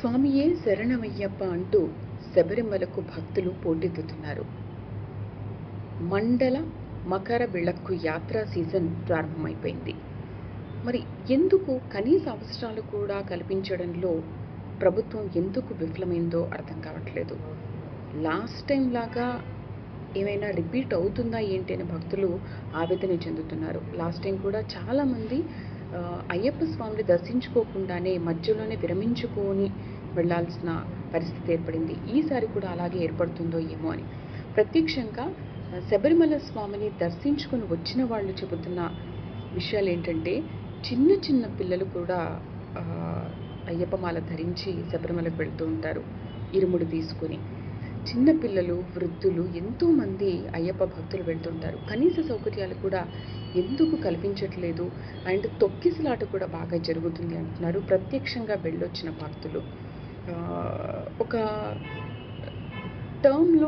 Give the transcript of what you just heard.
స్వామియే శరణమయ్యప్ప అంటూ శబరిమలకు భక్తులు పోటెత్తుతున్నారు. మండల మకర విళక్కు యాత్రా సీజన్ ప్రారంభమైపోయింది. మరి ఎందుకు కనీస అవసరాలు కూడా కల్పించడంలో ప్రభుత్వం ఎందుకు విఫలమైందో అర్థం కావట్లేదు. లాస్ట్ టైం లాగా ఏమైనా రిపీట్ అవుతుందా ఏంటి అని భక్తులు ఆవేదన చెందుతున్నారు. లాస్ట్ టైం కూడా చాలామంది అయ్యప్ప స్వామిని దర్శించుకోకుండానే మధ్యలోనే విరమించుకొని వెళ్ళాల్సిన పరిస్థితి ఏర్పడింది. ఈసారి కూడా అలాగే ఏర్పడుతుందో ఏమో అని. ప్రత్యక్షంగా శబరిమల స్వామిని దర్శించుకొని వచ్చిన వాళ్ళు చెబుతున్న విషయాలు ఏంటంటే చిన్న చిన్న పిల్లలు కూడా అయ్యప్ప మాల ధరించి శబరిమలకు వెళ్తూ ఉంటారు. ఇరుముడు తీసుకుని. చిన్నపిల్లలు వృద్ధులు ఎంతోమంది అయ్యప్ప భక్తులు వెళ్తుంటారు. కనీస సౌకర్యాలు కూడా ఎందుకు కల్పించట్లేదు? అండ్ తొక్కిసలాట కూడా బాగా జరుగుతుంది అంటున్నారు. ప్రత్యక్షంగా వెళ్ళొచ్చిన భక్తులు. ఒక టర్మ్లో